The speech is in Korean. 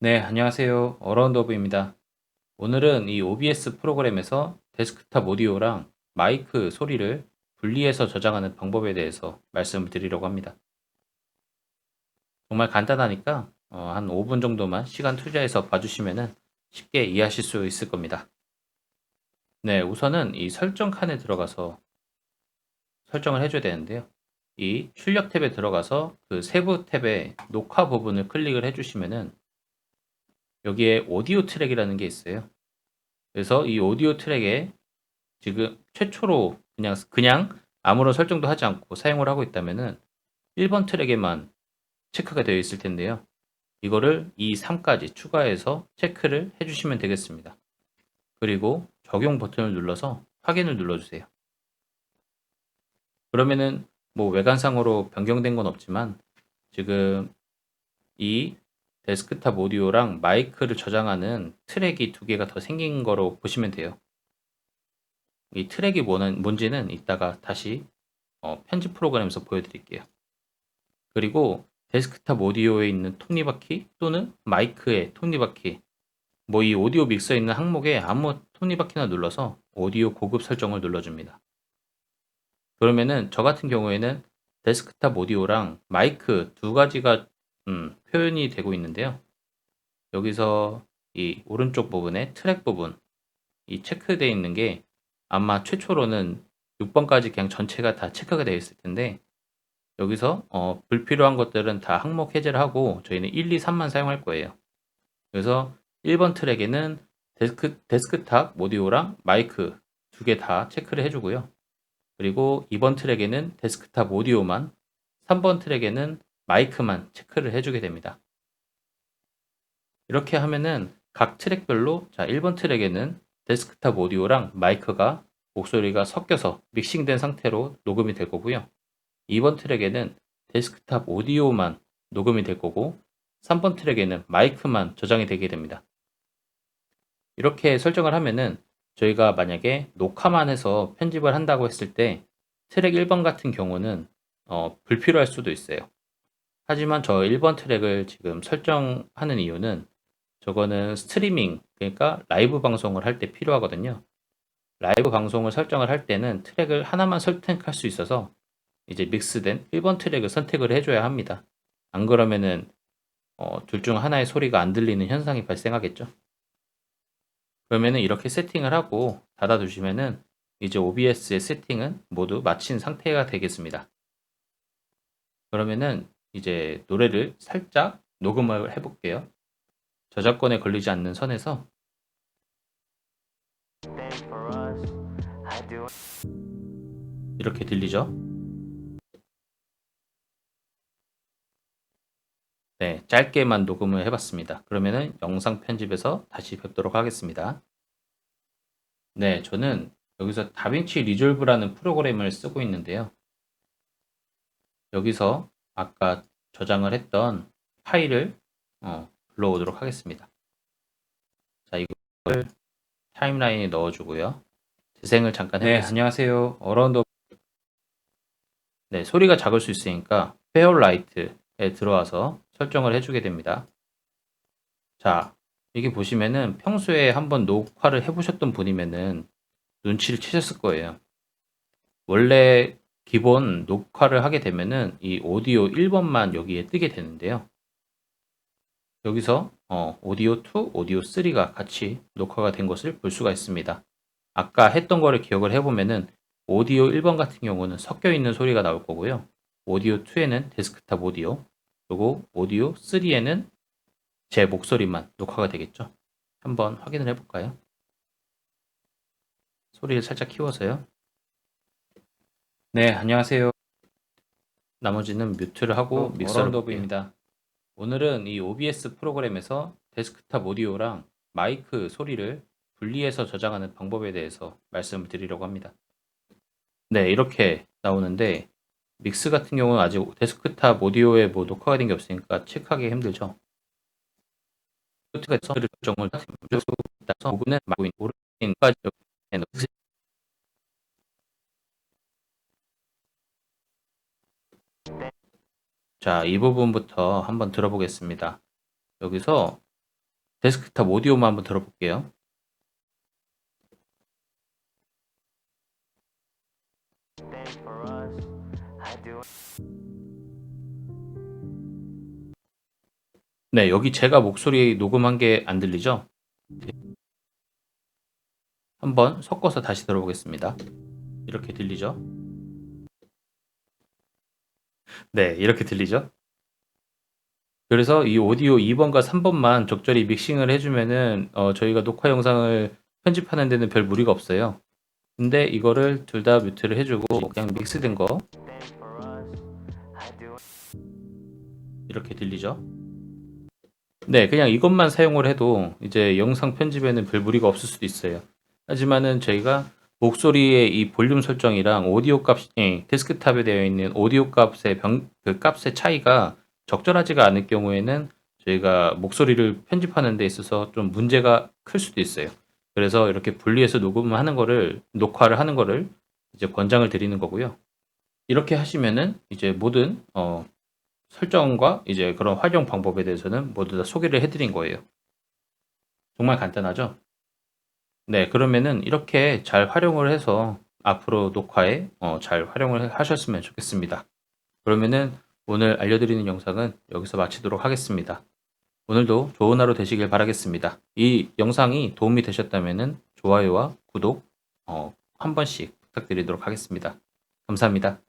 네, 안녕하세요. 어라운드업입니다. 오늘은 이 OBS 프로그램에서 데스크탑 오디오랑 마이크 소리를 분리해서 저장하는 방법에 대해서 말씀을 드리려고 합니다. 정말 간단하니까 어, 한 5분 정도만 시간 투자해서 봐주시면 쉽게 이해하실 수 있을 겁니다. 네, 우선은 이 설정 칸에 들어가서 설정을 해줘야 되는데요. 이 출력 탭에 들어가서 그 세부 탭에 녹화 부분을 클릭을 해주시면은 여기에 오디오 트랙이라는 게 있어요. 그래서 이 오디오 트랙에 지금 최초로 그냥 그냥 아무런 설정도 하지 않고 사용을 하고 있다면은 1번 트랙에만 체크가 되어 있을 텐데요. 이거를 이 3까지 추가해서 체크를 해주시면 되겠습니다. 그리고 적용 버튼을 눌러서 확인을 눌러주세요. 그러면은 뭐 외관상으로 변경된 건 없지만 지금 이 데스크탑 오디오랑 마이크를 저장하는 트랙이 두 개가 더 생긴 거로 보시면 돼요. 이 트랙이 뭐는, 뭔지는 이따가 다시 어, 편집 프로그램에서 보여드릴게요. 그리고 데스크탑 오디오에 있는 톱니바퀴 또는 마이크의 톱니바퀴 뭐 이 오디오 믹서에 있는 항목에 아무 톱니바퀴나 눌러서 오디오 고급 설정을 눌러줍니다. 그러면은 저 같은 경우에는 데스크탑 오디오랑 마이크 두 가지가 음, 표현이 되고 있는데요. 여기서 이 오른쪽 부분에 트랙 부분 이 체크되어 있는 게 아마 최초로는 6번까지 그냥 전체가 다 체크가 되어 있을 텐데 여기서 어, 불필요한 것들은 다 항목 해제를 하고 저희는 1, 2, 3만 사용할 거예요. 그래서 1번 트랙에는 데스크, 데스크탑 오디오랑 마이크 두 개 다 체크를 해주고요. 그리고 2번 트랙에는 데스크탑 오디오만 3번 트랙에는 마이크만 체크를 해주게 됩니다. 이렇게 하면은 각 트랙별로 자 1번 트랙에는 데스크탑 오디오랑 마이크가 목소리가 섞여서 믹싱된 상태로 녹음이 될 거고요. 2번 트랙에는 데스크탑 오디오만 녹음이 될 거고 3번 트랙에는 마이크만 저장이 되게 됩니다. 이렇게 설정을 하면은 저희가 만약에 녹화만 해서 편집을 한다고 했을 때 트랙 1번 같은 경우는 어, 불필요할 수도 있어요. 하지만 저 1번 트랙을 지금 설정하는 이유는 저거는 스트리밍, 그러니까 라이브 방송을 할 때 필요하거든요. 라이브 방송을 설정을 할 때는 트랙을 하나만 선택할 수 있어서 이제 믹스된 1번 트랙을 선택을 해줘야 합니다. 안 그러면은 어, 둘 중 하나의 소리가 안 들리는 현상이 발생하겠죠. 그러면은 이렇게 세팅을 하고 닫아두시면은 이제 OBS의 세팅은 모두 마친 상태가 되겠습니다. 그러면은 이제 노래를 살짝 녹음을 해볼게요. 저작권에 걸리지 않는 선에서 이렇게 들리죠? 네, 짧게만 녹음을 해봤습니다. 그러면은 영상 편집에서 다시 뵙도록 하겠습니다. 네, 저는 여기서 다빈치 리졸브라는 프로그램을 쓰고 있는데요. 여기서 아까 저장을 했던 파일을 어, 불러오도록 하겠습니다. 자, 이걸 타임라인에 넣어주고요. 재생을 잠깐 해보겠습니다. 네, 안녕하세요. 어라운드 네, 소리가 작을 수 있으니까 페어라이트에 들어와서 설정을 해주게 됩니다. 자, 여기 보시면은 평소에 한번 녹화를 해보셨던 분이면은 눈치를 채셨을 거예요. 원래 기본 녹화를 하게 되면은 이 오디오 1번만 여기에 뜨게 되는데요. 여기서 어, 오디오 2, 오디오 3가 같이 녹화가 된 것을 볼 수가 있습니다. 아까 했던 거를 기억을 해보면은 오디오 1번 같은 경우는 섞여 있는 소리가 나올 거고요. 오디오 2에는 데스크탑 오디오, 그리고 오디오 3에는 제 목소리만 녹화가 되겠죠. 한번 확인을 해볼까요? 소리를 살짝 키워서요. 네, 안녕하세요. 나머지는 뮤트를 하고 어, 믹서를 볼게요. 오늘은 이 OBS 프로그램에서 데스크탑 오디오랑 마이크 소리를 분리해서 저장하는 방법에 대해서 말씀을 드리려고 합니다. 네, 이렇게 나오는데 믹스 같은 경우는 아직 데스크탑 오디오에 뭐 녹화가 된 게 없으니까 체크하기 힘들죠. 가 설정을 따서 부분은 말고 있는 오른까지 자, 이 부분부터 한번 들어보겠습니다. 여기서 데스크탑 오디오만 한번 들어볼게요. 네, 여기 제가 목소리 녹음한 게 안 들리죠? 한번 섞어서 다시 들어보겠습니다. 이렇게 들리죠? 네, 이렇게 들리죠? 그래서 이 오디오 2번과 3번만 적절히 믹싱을 해주면은 어, 저희가 녹화 영상을 편집하는 데는 별 무리가 없어요. 근데 이거를 둘 다 뮤트를 해주고 그냥 믹스된 거 이렇게 들리죠? 네, 그냥 이것만 사용을 해도 이제 영상 편집에는 별 무리가 없을 수도 있어요. 하지만은 저희가 목소리의 이 볼륨 설정이랑 오디오 값, 예, 데스크탑에 되어 있는 오디오 값의 병, 그 값의 차이가 적절하지가 않을 경우에는 저희가 목소리를 편집하는 데 있어서 좀 문제가 클 수도 있어요. 그래서 이렇게 분리해서 녹음하는 거를, 녹화를 하는 거를 이제 권장을 드리는 거고요. 이렇게 하시면은 이제 모든, 어, 설정과 이제 그런 활용 방법에 대해서는 모두 다 소개를 해드린 거예요. 정말 간단하죠? 네, 그러면은 이렇게 잘 활용을 해서 앞으로 녹화에 어, 잘 활용을 하셨으면 좋겠습니다. 그러면은 오늘 알려드리는 영상은 여기서 마치도록 하겠습니다. 오늘도 좋은 하루 되시길 바라겠습니다. 이 영상이 도움이 되셨다면 좋아요와 구독 어, 한 번씩 부탁드리도록 하겠습니다. 감사합니다.